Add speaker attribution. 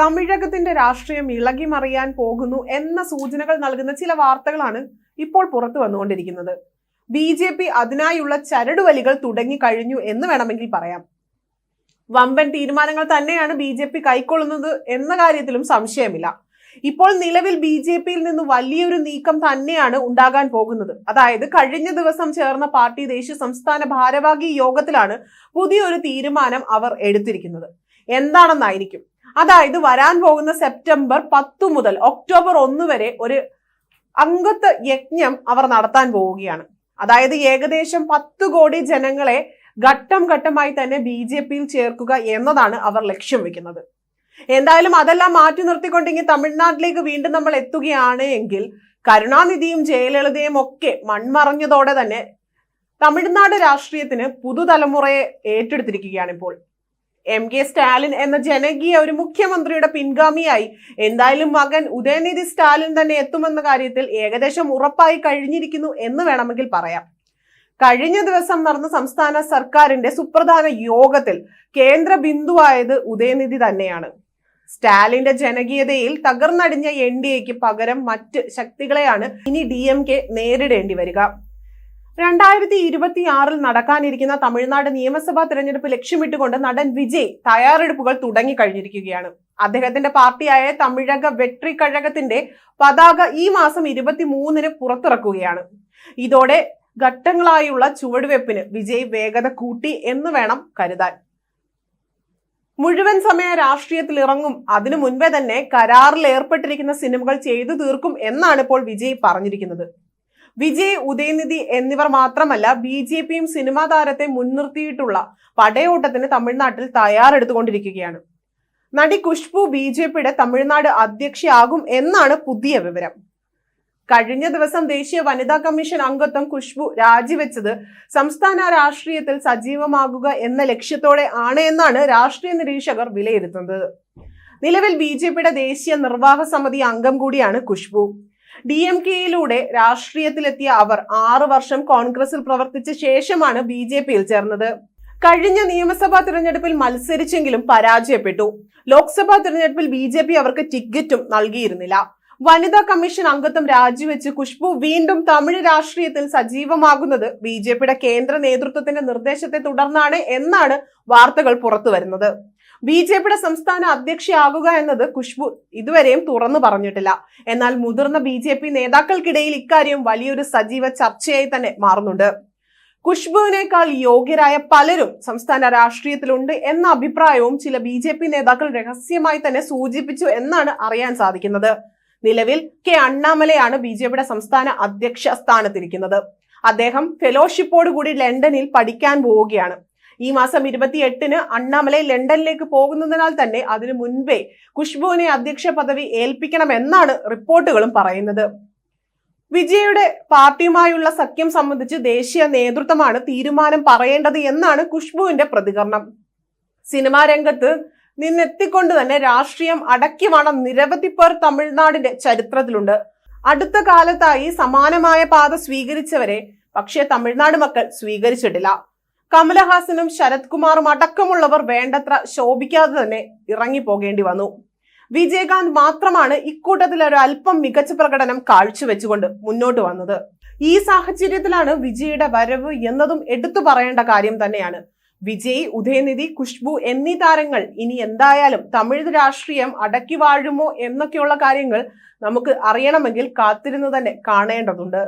Speaker 1: തമിഴകത്തിന്റെ രാഷ്ട്രീയം ഇളകി മറിയാൻ പോകുന്നു എന്ന സൂചനകൾ നൽകുന്ന ചില വാർത്തകളാണ് ഇപ്പോൾ പുറത്തു വന്നുകൊണ്ടിരിക്കുന്നത്. ബി ജെ പി അതിനായുള്ള ചരടുവലികൾ തുടങ്ങി കഴിഞ്ഞു എന്ന് വേണമെങ്കിൽ പറയാം. വമ്പൻ തീരുമാനങ്ങൾ തന്നെയാണ് ബി ജെ പി കൈക്കൊള്ളുന്നത് എന്ന കാര്യത്തിലും സംശയമില്ല. ഇപ്പോൾ നിലവിൽ ബി ജെ പിയിൽ നിന്ന് വലിയൊരു നീക്കം തന്നെയാണ് ഉണ്ടാകാൻ പോകുന്നത്. അതായത് കഴിഞ്ഞ ദിവസം ചേർന്ന പാർട്ടി ദേശീയ സംസ്ഥാന ഭാരവാഹി യോഗത്തിലാണ് പുതിയൊരു തീരുമാനം അവർ എടുത്തിരിക്കുന്നത്. എന്താണെന്നായിരിക്കും? അതായത് വരാൻ പോകുന്ന സെപ്റ്റംബർ പത്തു മുതൽ ഒക്ടോബർ ഒന്ന് വരെ ഒരു അംഗത്വ യജ്ഞം അവർ നടത്താൻ പോവുകയാണ്. അതായത് ഏകദേശം പത്ത് കോടി ജനങ്ങളെ ഘട്ടം ഘട്ടമായി തന്നെ ബി ജെ പിയിൽ ചേർക്കുക എന്നതാണ് അവർ ലക്ഷ്യം വെക്കുന്നത്. എന്തായാലും അതെല്ലാം മാറ്റി നിർത്തിക്കൊണ്ടെങ്കിൽ തമിഴ്നാട്ടിലേക്ക് വീണ്ടും നമ്മൾ എത്തുകയാണ് എങ്കിൽ കരുണാനിധിയും ജയലളിതയും ഒക്കെ മൺമറഞ്ഞതോടെ തന്നെ തമിഴ്നാട് രാഷ്ട്രീയത്തിന് പുതുതലമുറയെ ഏറ്റെടുത്തിരിക്കുകയാണ് ഇപ്പോൾ. എം കെ സ്റ്റാലിൻ എന്ന ജനകീയ ഒരു മുഖ്യമന്ത്രിയുടെ പിൻഗാമിയായി. എന്തായാലും മകൻ ഉദയനിധി സ്റ്റാലിൻ തന്നെ എത്തുമെന്ന കാര്യത്തിൽ ഏകദേശം ഉറപ്പായി കഴിഞ്ഞിരിക്കുന്നു എന്ന് വേണമെങ്കിൽ പറയാം. കഴിഞ്ഞ ദിവസം നടന്ന സംസ്ഥാന സർക്കാരിന്റെ സുപ്രധാന യോഗത്തിൽ കേന്ദ്ര ബിന്ദുവായത് ഉദയനിധി തന്നെയാണ്. സ്റ്റാലിന്റെ ജനകീയതയിൽ തകർന്നടിഞ്ഞ എൻ ഡി എക്ക് പകരം മറ്റ് ശക്തികളെയാണ് ഇനി ഡി എം കെ നേരിടേണ്ടി വരിക. രണ്ടായിരത്തി ഇരുപത്തി ആറിൽ നടക്കാനിരിക്കുന്ന തമിഴ്നാട് നിയമസഭാ തെരഞ്ഞെടുപ്പ് ലക്ഷ്യമിട്ടുകൊണ്ട് നടൻ വിജയ് തയ്യാറെടുപ്പുകൾ തുടങ്ങിക്കഴിഞ്ഞിരിക്കുകയാണ്. അദ്ദേഹത്തിന്റെ പാർട്ടിയായ തമിഴക വെട്രി കഴകത്തിന്റെ പതാക ഈ മാസം ഇരുപത്തി മൂന്നിന് പുറത്തിറക്കുകയാണ്. ഇതോടെ ഘട്ടങ്ങളായുള്ള ചുവടുവെപ്പിന് വിജയ് വേഗത കൂട്ടി എന്ന് വേണം കരുതാൻ. മുഴുവൻ സമയ രാഷ്ട്രീയത്തിൽ ഇറങ്ങും അതിനു മുൻപേ തന്നെ കരാറിൽ ഏർപ്പെട്ടിരിക്കുന്ന സിനിമകൾ ചെയ്തു തീർക്കും എന്നാണ് ഇപ്പോൾ വിജയ് പറഞ്ഞിരിക്കുന്നത്. വിജയ് ഉദയനിധി എന്നിവർ മാത്രമല്ല ബി ജെ പിയും സിനിമാ താരത്തെ മുൻനിർത്തിയിട്ടുള്ള പടയോട്ടത്തിന് തമിഴ്നാട്ടിൽ തയ്യാറെടുത്തുകൊണ്ടിരിക്കുകയാണ്. നടി ഖുഷ്ബു ബി ജെ പിയുടെ തമിഴ്നാട് അധ്യക്ഷയാകും എന്നാണ് പുതിയ വിവരം. കഴിഞ്ഞ ദിവസം ദേശീയ വനിതാ കമ്മീഷൻ അംഗത്വം ഖുഷ്ബു രാജിവെച്ചത് സംസ്ഥാന രാഷ്ട്രീയത്തിൽ സജീവമാകുക എന്ന ലക്ഷ്യത്തോടെ ആണ് എന്നാണ് രാഷ്ട്രീയ നിരീക്ഷകർ വിലയിരുത്തുന്നത്. നിലവിൽ ബി ജെ പിയുടെ ദേശീയ നിർവാഹക സമിതി അംഗം കൂടിയാണ് ഖുഷ്ബു. ഡി എം കെയിലൂടെ രാഷ്ട്രീയത്തിലെത്തിയ അവർ ആറു വർഷം കോൺഗ്രസിൽ പ്രവർത്തിച്ച ശേഷമാണ് ബി ജെ പിയിൽ ചേർന്നത്. കഴിഞ്ഞ നിയമസഭാ തിരഞ്ഞെടുപ്പിൽ മത്സരിച്ചെങ്കിലും പരാജയപ്പെട്ടു. ലോക്സഭാ തിരഞ്ഞെടുപ്പിൽ ബി അവർക്ക് ടിക്കറ്റും നൽകിയിരുന്നില്ല. വനിതാ കമ്മീഷൻ അംഗത്വം രാജിവെച്ച് ഖുഷ്ബു വീണ്ടും തമിഴ് രാഷ്ട്രീയത്തിൽ സജീവമാകുന്നത് ബി ജെ പിയുടെ കേന്ദ്ര നേതൃത്വത്തിന്റെ നിർദ്ദേശത്തെ തുടർന്നാണ് എന്നാണ് വാർത്തകൾ പുറത്തു വരുന്നത് ബി ജെ പിയുടെ സംസ്ഥാന അധ്യക്ഷയാകുക എന്നത് ഖുഷ്ബു ഇതുവരെയും തുറന്നു പറഞ്ഞിട്ടില്ല. എന്നാൽ മുതിർന്ന ബി ജെ പി നേതാക്കൾക്കിടയിൽ ഇക്കാര്യം വലിയൊരു സജീവ ചർച്ചയായി തന്നെ മാറുന്നുണ്ട്. ഖുഷ്ബുവിനേക്കാൾ യോഗ്യരായ പലരും സംസ്ഥാന രാഷ്ട്രീയത്തിലുണ്ട് എന്ന അഭിപ്രായവും ചില ബി നേതാക്കൾ രഹസ്യമായി തന്നെ സൂചിപ്പിച്ചു എന്നാണ് അറിയാൻ സാധിക്കുന്നത്. നിലവിൽ കെ അണ്ണാമലയാണ് ബി ജെ പിയുടെ സംസ്ഥാന അധ്യക്ഷ സ്ഥാനത്തിരിക്കുന്നത്. അദ്ദേഹം ഫെലോഷിപ്പോടുകൂടി ലണ്ടനിൽ പഠിക്കാൻ പോവുകയാണ്. ഈ മാസം ഇരുപത്തി എട്ടിന് അണ്ണാമലൈ ലണ്ടനിലേക്ക് പോകുന്നതിനാൽ തന്നെ അതിനു മുൻപേ ഖുഷ്ബുവിനെ അധ്യക്ഷ പദവി ഏൽപ്പിക്കണമെന്നാണ് റിപ്പോർട്ടുകളും പറയുന്നത്. വിജയയുടെ പാർട്ടിയുമായുള്ള സഖ്യം സംബന്ധിച്ച് ദേശീയ നേതൃത്വമാണ് തീരുമാനം പറയേണ്ടത് എന്നാണ് ഖുഷ്ബുവിന്റെ പ്രതികരണം. സിനിമാ രംഗത്ത് നിന്നെത്തിക്കൊണ്ട് തന്നെ രാഷ്ട്രീയം അടക്കി വേണം നിരവധി പേർ തമിഴ്നാടിന്റെ ചരിത്രത്തിലുണ്ട്. അടുത്ത കാലത്തായി സമാനമായ പാത സ്വീകരിച്ചവരെ പക്ഷേ തമിഴ്നാട് മക്കൾ സ്വീകരിച്ചിട്ടില്ല. കമലഹാസനും ശരത് കുമാറും അടക്കമുള്ളവർ വേണ്ടത്ര ശോഭിക്കാതെ തന്നെ ഇറങ്ങിപ്പോകേണ്ടി വന്നു. വിജയകാന്ത് മാത്രമാണ് ഇക്കൂട്ടത്തിൽ ഒരു അല്പം മികച്ച പ്രകടനം കാഴ്ചവെച്ചുകൊണ്ട് മുന്നോട്ട് വന്നത്. ഈ സാഹചര്യത്തിലാണ് വിജയുടെ വരവ് എന്നതും എടുത്തു പറയേണ്ട കാര്യം തന്നെയാണ്. വിജയ് ഉദയനിധി ഖുഷ്ബു എന്നീ താരങ്ങൾ ഇനി എന്തായാലും തമിഴ് രാഷ്ട്രീയം അടക്കി വാഴുമോ എന്നൊക്കെയുള്ള കാര്യങ്ങൾ നമുക്ക് അറിയണമെങ്കിൽ കാത്തിരുന്ന് തന്നെ കാണേണ്ടതുണ്ട്.